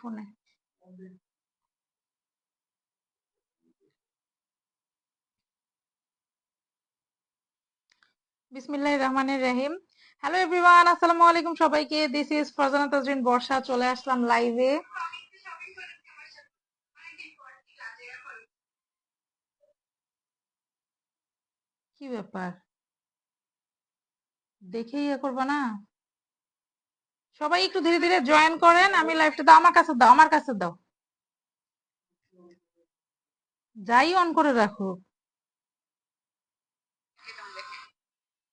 ফোনে। বিসমিল্লাহির রহমানির রহিম। হ্যালো এভরিওয়ান আসসালামু আলাইকুম সবাইকে। দিস ইজ তাজরিন বর্ষা চলে আসলাম লাইভে কি ব্যাপার? দেখেই করবা না? সবাই একটু ধীরে ধীরে জয়েন করেন, আমি লাইভটা দাও, আমার কাছে দাও, আমার কাছে দাও। যাই অন করে রাখো।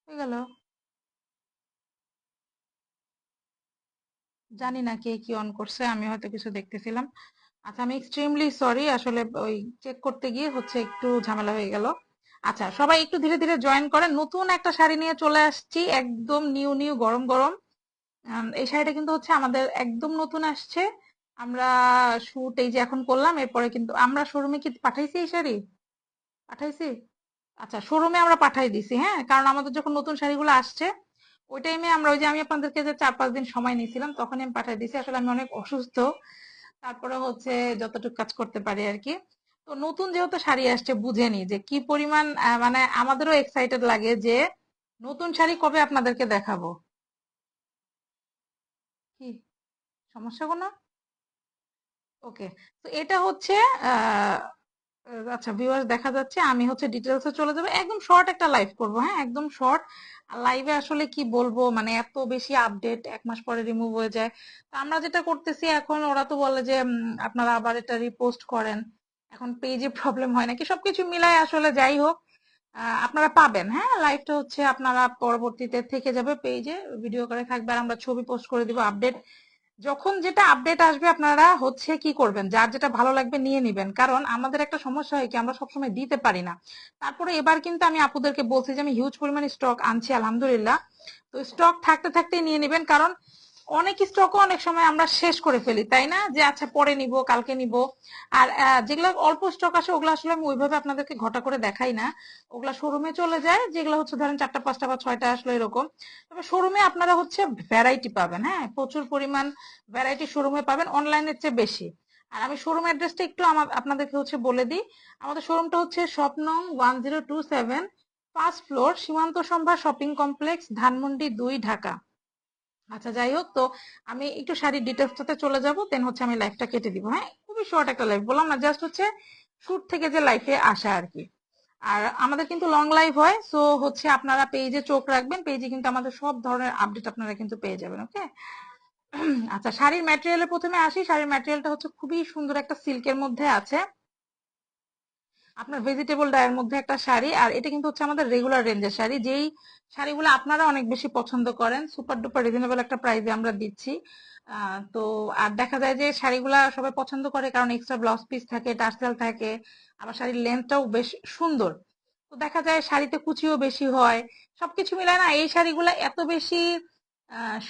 গেল। জানি না কে কি অন করছে, আমি হয়তো কিছু দেখতেছিলাম। আচ্ছা আমি এক্সট্রিমলি সরি আসলে ওই চেক করতে গিয়ে হচ্ছে একটু ঝামেলা হয়ে গেল। আচ্ছা সবাই একটু ধীরে ধীরে জয়েন করেন। নতুন একটা শাড়ি নিয়ে চলে আসছি, একদম নিউ নিউ গরম গরম। এই শাড়িটা কিন্তু হচ্ছে আমাদের একদম নতুন আসছে। আমরা শুট এই যে এখন করলাম, এরপরে কিন্তু আমরা শোরুমে কি পাঠাইছি এই শাড়ি? পাঠাইছি? আচ্ছা শোরুমে আমরা পাঠাই দিছি হ্যাঁ? কারণ আমাদের যখন নতুন শাড়িগুলো আসছে, ওই টাইমে আমরা ওই যে আমি আপনাদেরকে যে চার পাঁচ দিন সময় নিয়েছিলাম তখন আমি পাঠাই দিছি। আসলে আমি অনেক অসুস্থ তারপরে হচ্ছে যতটুকু কাজ করতে পারি আর কি। তো নতুন যেহেতু শাড়ি আসছে, বুঝেনি যে কি পরিমাণ মানে আমাদেরও এক্সাইটেড লাগে যে নতুন শাড়ি কবে আপনাদেরকে দেখাবো। কি? সমস্যা কোনো? ওকে তো এটা হচ্ছে আচ্ছা ভিউয়ার্স দেখা যাচ্ছে, আমি হচ্ছে ডিটেলসে চলে যাব। একদম শর্ট একটা লাইভ করব হ্যাঁ? একদম শর্ট লাইভে আসলে কি বলব মানে এত বেশি আপডেট এক মাস পরে রিমুভ হয়ে যায়। তো আমরা যেটা করতেছি এখন, ওরা তো বলে যে আপনারা আবার এটা রিপোস্ট করেন। এখন পেজে প্রবলেম হয় নাকি? সবকিছু মিলায় আসলে যাই হোক। আপনারা পাবেন হ্যাঁ? লাইভটা হচ্ছে আপনারা পরবর্তীতে থেকে যাবে পেজে ভিডিও করে থাকবে, আর আমরা ছবি পোস্ট করে দিব আপডেট যখন যেটা আপডেট আসবে, আপনারা হচ্ছে কি করবেন? যার যেটা ভালো লাগবে নিয়ে নিবেন। কারণ আমাদের একটা সমস্যা হয় কি, আমরা সবসময় দিতে পারি না। তারপরে এবার কিন্তু আমি আপুদেরকে বলছি যে, আমি হিউজ পরিমাণে স্টক আনছি, আলহামদুলিল্লাহ। তো স্টক থাকতে থাকতে নিয়ে নিবেন, কারণ অনেক স্টকও অনেক সময় আমরা শেষ করে ফেলি, তাই না? যে আচ্ছা পরে নিব, কালকে নিব। আর যেগুলো অল্প স্টক আসে, ওগুলো আসলে আমি ওইভাবে আপনাদেরকে ঘটা করে দেখাই না। ওগুলা শোরুমে চলে যায়, যেগুলো হচ্ছে ধরেন চারটা, পাঁচটা বা ছয়টা আসলো এরকম। তবে শোরুমে আপনারা হচ্ছে ভ্যারাইটি পাবেন হ্যাঁ? প্রচুর পরিমাণ ভ্যারাইটি শোরুমে পাবেন অনলাইনের চেয়ে বেশি। আর আমি শোরুম অ্যাড্রেসটা একটু আপনাদেরকে হচ্ছে বলে দিই। আমাদের শোরুমটা হচ্ছে স্বপ্নং one zero two seven, first floor, Simanta Sambhar shopping complex, Dhanmondi দুই, ঢাকা। আচ্ছা যাই হোক তো আমি একটু শাড়ির ডিটেলসটাতে চলে যাব দেন হচ্ছে আমি লাইফটা কেটে দিব হ্যাঁ? খুবই শর্ট একটা লাইফ বললাম না জাস্ট হচ্ছে শুট থেকে যে লাইফে আসা আর কি। আর আমাদের কিন্তু লং লাইভ হয় সো হচ্ছে আপনারা পেজে চোখ রাখবেন পেজে কিন্তু আমাদের সব ধরনের আপডেট আপনারা কিন্তু পেয়ে যাবেন ওকে আচ্ছা শাড়ির ম্যাটেরিয়ালে প্রথমে আসি, শাড়ির ম্যাটেরিয়ালটা হচ্ছে খুবই সুন্দর একটা সিল্কের মধ্যে আছে। আপনার ভেজিটেবল ডায়ের মধ্যে একটা শাড়ি, আর এটা কিন্তু হচ্ছে আমাদের রেগুলার রেঞ্জের শাড়ি। যেই শাড়িগুলো আপনারা অনেক বেশি পছন্দ করেন সুপার ডুপার রিজনেবল একটা প্রাইসে আমরা দিচ্ছি। তো আর দেখা যায় যে শাড়িগুলা সবাই পছন্দ করে কারণ এক্সট্রা ব্লাউজ পিস থাকে, টার্সেল থাকে, আবার শাড়ির লেন্থটাও বেশ সুন্দর। তো দেখা যায় শাড়িতে কুচিও বেশি হয়। সবকিছু মিলায় না, এই শাড়িগুলা এত বেশি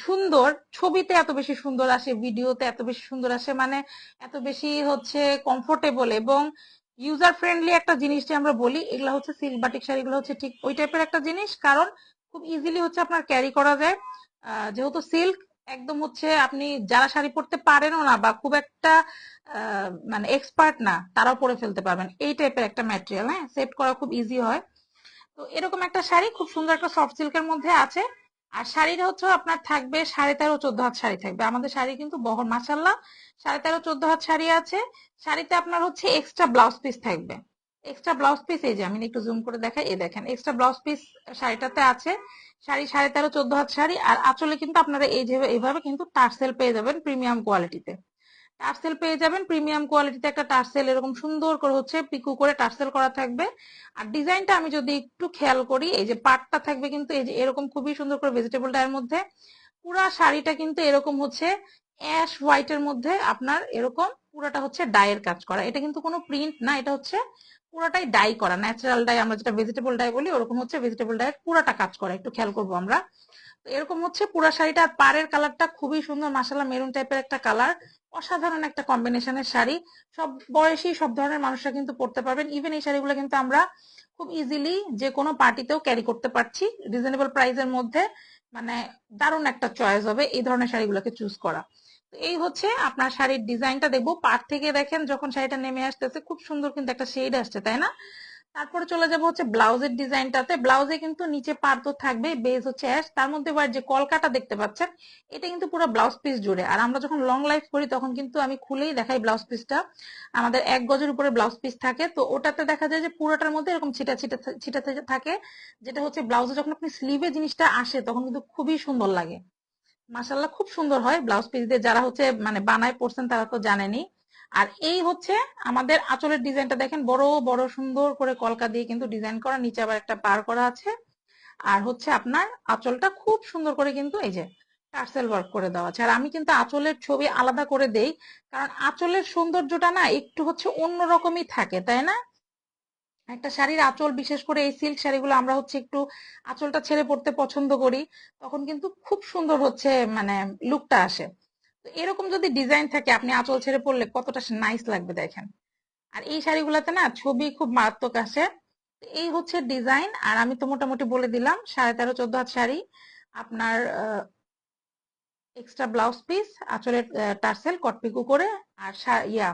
সুন্দর, ছবিতে এত বেশি সুন্দর আসে ভিডিওতে এত বেশি সুন্দর আসে মানে এত বেশি হচ্ছে কমফোর্টেবল এবং ইউজার ফ্রেন্ডলি একটা জিনিস যে আমরা বলি, এগুলো হচ্ছে সিল্ক বাটিক শাড়িগুলো হচ্ছে ঠিক ওই টাইপের একটা জিনিস। কারণ খুব ইজিলি হচ্ছে আপনার ক্যারি করা যায়। যেহেতু সিল্ক একদম হচ্ছে আপনি যারা শাড়ি পরতে পারেনও না বা খুব একটা মানে এক্সপার্ট না, তারাও পরে ফেলতে পারবেন। এই টাইপের একটা ম্যাটেরিয়াল হ্যাঁ? সেট করা খুব ইজি হয়। তো এরকম একটা শাড়ি, খুব সুন্দর একটা সফট সিল্কের মধ্যে আছে। আর শাড়িটা হচ্ছে আপনার থাকবে সাড়ে তেরো, চোদ্দ হাত শাড়ি থাকবে। আমাদের শাড়ি কিন্তু বহর মাসাল্লাহ সাড়ে তেরো, চোদ্দ হাত শাড়ি আছে। শাড়িতে আপনার হচ্ছে এক্সট্রা ব্লাউজ পিস থাকবে। এক্সট্রা ব্লাউজ পিস এই যে আমি একটু জুম করে দেখাই এ দেখেন এক্সট্রা ব্লাউজ পিস শাড়িটাতে আছে। শাড়ি সাড়ে তেরো, চোদ্দ হাত শাড়ি, আর আঁচলে কিন্তু আপনারা এই যে এইভাবে কিন্তু টার্সেল পেয়ে যাবেন প্রিমিয়াম কোয়ালিটিতে টার্সেল পেয়ে যাবেন। প্রিমিয়াম কোয়ালিটিতে একটা টার্সেল এরকম সুন্দর করে হচ্ছে পিকু করে টার্সেল করা থাকবে। আর ডিজাইনটা আমি যদি একটু খেয়াল করি, এই যে পাটটা থাকবে কিন্তু এই যে এরকম খুবই সুন্দর করে ভেজিটেবল ডায়ের মধ্যে, পুরা শাড়িটা কিন্তু এরকম হচ্ছে অ্যাশ হোয়াইটের মধ্যে আপনার এরকম পুরাটা হচ্ছে ডাইয়ের কাজ করা। এটা কিন্তু কোনো প্রিন্ট না, এটা হচ্ছে পুরাটাই ডাই করা। ন্যাচারাল ডাই আমরা যেটা ভেজিটেবল ডাই বলি, ওরকম হচ্ছে ভেজিটেবল ডাইয়ের পুরাটা কাজ করা। একটু খেয়াল করব আমরা। এরকম হচ্ছে পুরা শাড়িটা আর পাড়ের কালারটা খুবই সুন্দর মাসালা মেরুন টাইপের একটা কালার। অসাধারণ একটা কম্বিনেশনের শাড়ি। সব বয়সী সব ধরনের মানুষরা কিন্তু পরতে পারবেন। ইভেন এই শাড়িগুলো কিন্তু আমরা খুব ইজিলি যে কোনো পার্টিতেও ক্যারি করতে পারছি। রিজনেবল প্রাইসের মধ্যে মানে দারুণ একটা চয়েস হবে এই ধরনের শাড়িগুলোকে চুজ করা। এই হচ্ছে আপনার শাড়ির ডিজাইনটা দেখব পাট থেকে দেখেন যখন শাড়িটা নেমে আসতেছে, খুব সুন্দর কিন্তু একটা শেড আসছে, তাই না? তারপরে চলে যাব হচ্ছে ব্লাউজের ডিজাইনটাতে। ব্লাউজে কিন্তু নিচে পার তো থাকবে বেজ হচ্ছে অ্যাশ তার মধ্যে যে কলকাটা দেখতে পাচ্ছেন, এটা কিন্তু পুরো ব্লাউজ পিস জুড়ে। আর আমরা যখন লং লাইফ করি, তখন কিন্তু আমি খুলেই দেখাই ব্লাউজ পিসটা আমাদের এক গজের উপরে ব্লাউজ পিস থাকে। তো ওটাতে দেখা যায় যে পুরোটার মধ্যে এরকম ছিটা ছিটা ছিটা ছিটা থাকে, যেটা হচ্ছে ব্লাউজে যখন আপনি স্লিভে জিনিসটা আসে, তখন কিন্তু খুবই সুন্দর লাগে। মাসাল্লাহ খুব সুন্দর হয় ব্লাউজ পিস দিয়ে। যারা হচ্ছে মানে বানায় পড়ছেন তারা তো জানেনি আর এই হচ্ছে আমাদের আঁচলের ডিজাইনটা দেখেন, বড় বড়, সুন্দর করে কলকা দিয়ে কিন্তু ডিজাইন করা, নিচে আবার একটা পার করা আছে। আর হচ্ছে আপনার আঁচলটা খুব সুন্দর করে কিন্তু এই যে টার্সেল ওয়ার্ক করে দেওয়া আছে। আর আমি কিন্তু আঁচলের ছবি আলাদা করে দেই, কারণ আঁচলের সৌন্দর্যটা না একটু হচ্ছে অন্যরকমই থাকে, তাই না? একটা শাড়ির আঁচল, বিশেষ করে এই সিল্ক শাড়িগুলো আমরা হচ্ছে একটু আঁচলটা ছেড়ে পড়তে পছন্দ করি, তখন কিন্তু খুব সুন্দর হচ্ছে মানে লুকটা আসে। তো এরকম যদি ডিজাইন থাকে, আপনি আঁচল ছেড়ে পড়লে কতটা নাইস লাগবে দেখেন। আর এই শাড়িগুলোতে না, ছবি খুব মারাত্মক আসে। এই হচ্ছে ডিজাইন আর আমি তো মোটামুটি বলে দিলাম, সাড়ে তেরো, চোদ্দ হাত শাড়ি। আপনার এক্সট্রা ব্লাউজ পিস আঁচলের টার্সেল, কটপিকু করে, আর ইয়া,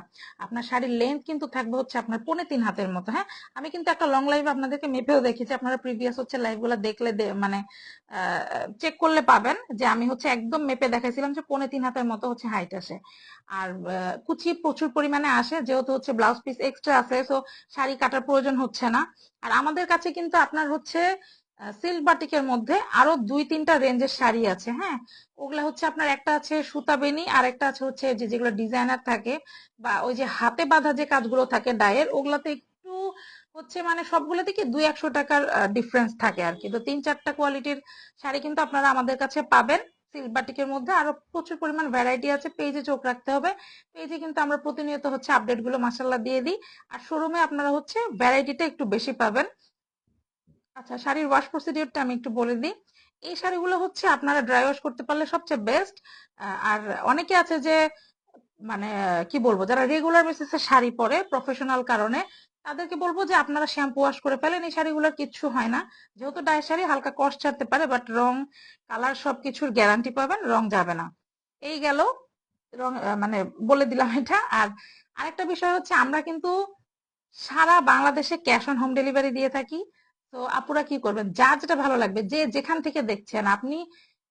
আপনার শাড়ির লেন্থ কিন্তু থাকবে হচ্ছে আপনার পৌনে তিন হাতের মতো হ্যাঁ? আমি কিন্তু একটা লং লাইভ আপনাদেরকে মেপেও দেখেছি আপনারা প্রিভিয়াস হচ্ছে লাইভগুলা দেখলে মানে চেক করলে পাবেন যে আমি হচ্ছে একদম মেপে দেখাইছিলাম যে পৌনে তিন হাতের মতো হচ্ছে হাইট আসে। আর কুচি প্রচুর পরিমাণে আসে, যেহেতু হচ্ছে ব্লাউজ পিস এক্সট্রা আছে তো শাড়ি কাটার প্রয়োজন হচ্ছে না। আর আমাদের কাছে কিন্তু আপনার হচ্ছে সিল্ক বাটিকের মধ্যে আরও দুই তিনটা রেঞ্জের শাড়ি আছে হ্যাঁ? ওগুলা হচ্ছে আপনার একটা আছে সুতা বেনি, আর একটা আছে হচ্ছে যে যেগুলো ডিজাইনার থাকে, বা ওই যে হাতে বাঁধা যে কাজগুলো থাকে ডায়ের ওগুলাতে একটু হচ্ছে মানে সবগুলোতে কি দুই একশো টাকার ডিফারেন্স থাকে আর কি। তো তিন চারটা কোয়ালিটির শাড়ি কিন্তু আপনারা আমাদের কাছে পাবেন সিল্ক বাটিকের মধ্যে। আরও প্রচুর পরিমাণ ভ্যারাইটি আছে পেজে চোখ রাখতে হবে। পেজে কিন্তু আমরা প্রতিনিয়ত হচ্ছে আপডেটগুলো মাসাল্লাহ দিয়ে দিই। আর শোরুমে আপনারা হচ্ছে ভ্যারাইটিটা একটু বেশি পাবেন। আচ্ছা শাড়ির ওয়াশ প্রসিডিওরটা আমি একটু বলে দিই। এই শাড়িগুলো হচ্ছে আপনারা ড্রাই ওয়াশ করতে পারলে সবচেয়ে বেস্ট আর অনেকে আছে যে মানে কি বলব, যারা রেগুলার বেসিসে শাড়ি পরে প্রফেশনাল কারণে, তাদেরকে বলব যে আপনারা শ্যাম্পু ওয়াশ করে ফেলেন। এই শাড়িগুলোর কিচ্ছু হয় না। যেহেতু ডাই শাড়ি, হালকা কষ্ট ছাড়তে পারে বাট রং কালার সবকিছুর গ্যারান্টি পাবেন, রং যাবে না। এই গেল রং মানে বলে দিলাম এটা। আর আরেকটা বিষয় হচ্ছে, আমরা কিন্তু সারা বাংলাদেশে ক্যাশ অন হোম ডেলিভারি দিয়ে থাকি। তো আপুরা কি করবেন? যা যেটা ভালো লাগবে, যে যেখান থেকে দেখছেন, আপনি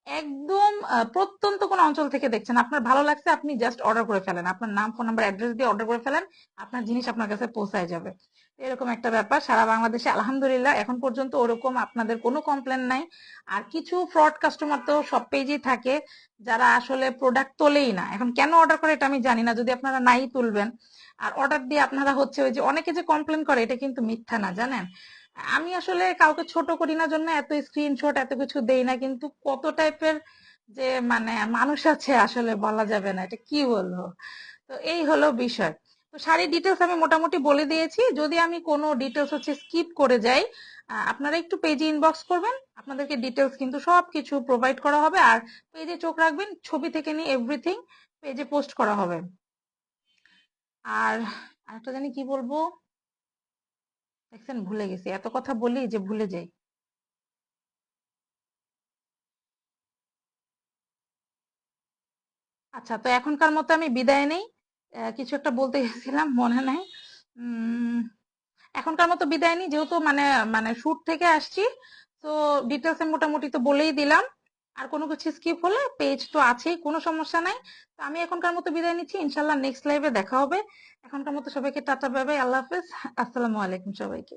একদম প্রত্যন্ত কোন অঞ্চল থেকে দেখছেন, আপনার ভালো লাগছে, আপনি জাস্ট অর্ডার করে ফেলেন। আপনার নাম ফোন নাম্বার অ্যাড্রেস দিয়ে অর্ডার করে ফেলেন, আপনার জিনিস আপনার কাছে পৌঁছায় যাবে। এরকম একটা ব্যাপার, সারা বাংলাদেশে আলহামদুলিল্লাহ, এখন পর্যন্ত ওরকম আপনাদের কোনো কমপ্লেন নাই। আর কিছু ফ্রড কাস্টমার তো সব পেজেই থাকে, যারা আসলে প্রোডাক্ট তোলেই না। এখন কেন অর্ডার করে এটা আমি জানি না, যদি আপনারা নাই তুলবেন। আর অর্ডার দিয়ে আপনারা হচ্ছে ওই যে, অনেকে যে কমপ্লেন করে, এটা কিন্তু মিথ্যা না, জানেন? আমি আসলে কাউকে ছোট করি না জন্য এত স্ক্রিনশট এত কিছু দেই না। কিন্তু কত টাইপের যে মানে মানুষ আছে আসলে বলা যাবে না, এটা কি বলব? তো এই হলো বিষয়। তো শাড়ির ডিটেলস আমি মোটামুটি বলে দিয়েছি। যদি আমি কোনো ডিটেলস হচ্ছে স্কিপ করে যাই আপনারা একটু পেজে ইনবক্স করবেন। আপনাদেরকে ডিটেলস কিন্তু সব কিছু প্রোভাইড করা হবে। আর পেজে চোখ রাখবেন, ছবি থেকে নিয়ে এভরিথিং পেজে পোস্ট করা হবে। আর আরেকটা জানি কি বলব? দেখছেন, ভুলে গেছি। এত কথা বলি যে ভুলে যাই। আচ্ছা তো এখনকার মতো আমি বিদায় নেই। কিছু একটা বলতে গেছিলাম, মনে নাই। এখনকার মতো বিদায় নিই, যেহেতু মানে মানে শুট থেকে আসছি, তো ডিটেলসে মোটামুটি তো বলেই দিলাম। আর কোনো কিছু স্কিপ হলে পেজ তো আছেই, কোনো সমস্যা নাই। তো আমি এখনকার মতো বিদায় নিচ্ছি, ইনশাল্লাহ নেক্সট লাইভে দেখা হবে। এখনকার মতো সবাইকে টাটা বাই বাই আল্লাহ হাফেজ। আসসালামু আলাইকুম সবাইকে।